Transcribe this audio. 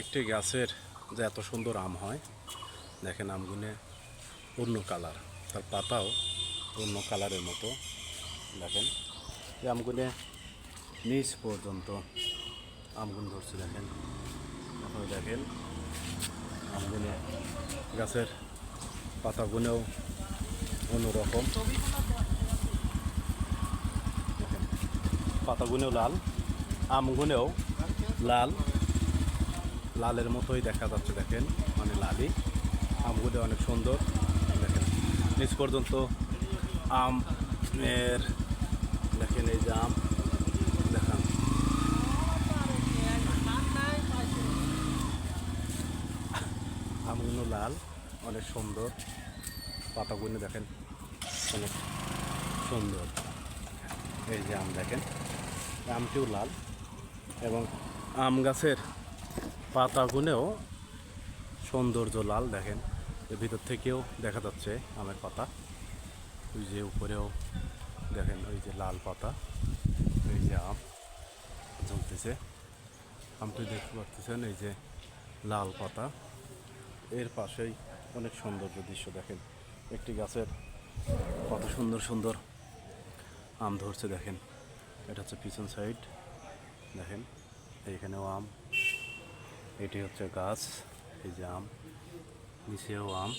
একটি গাছের যে এত সুন্দর আম হয়, দেখেন আমগুনে অন্য কালার। তার পাতাও অন্য কালারের মতো, দেখেন। এই আমগুনে নিচ পর্যন্ত আমগুন ধরছে, দেখেন। আপনারা দেখেন, আমগুনে গাছের পাতাগুনেও অন্যরকম। পাতাগুনেও লাল, আমগুনেও লাল। লালের মতোই দেখা যাচ্ছে, দেখেন। মানে লালই। আমগুলো অনেক সুন্দর। দেখেন, নিচ পর্যন্ত আমের দেখেন এই যে আম। দেখান। আমগুলো লাল, অনেক সুন্দর। পাতাগুলো দেখেন, অনেক সুন্দর। এই যে আম দেখেন, আমটিও লাল এবং আম গাছের পাতাগুনেও সৌন্দর্য লাল, দেখেন। ভিতর থেকেও দেখা যাচ্ছে আমের পাতা। ওই যে উপরেও দেখেন, ওই যে লাল পাতা, এই যে আম জ্বলতেছে। আমটি দেখতে পাচ্ছেন এই যে লাল পাতা। এর পাশেই অনেক সৌন্দর্য দৃশ্য, দেখেন। একটি গাছের কত সুন্দর সুন্দর আম ধরছে, দেখেন। এটা হচ্ছে পিছন সাইড, দেখেন। এইখানেও আম। এটি হচ্ছে গাছ এই যে আম নিচেও আম।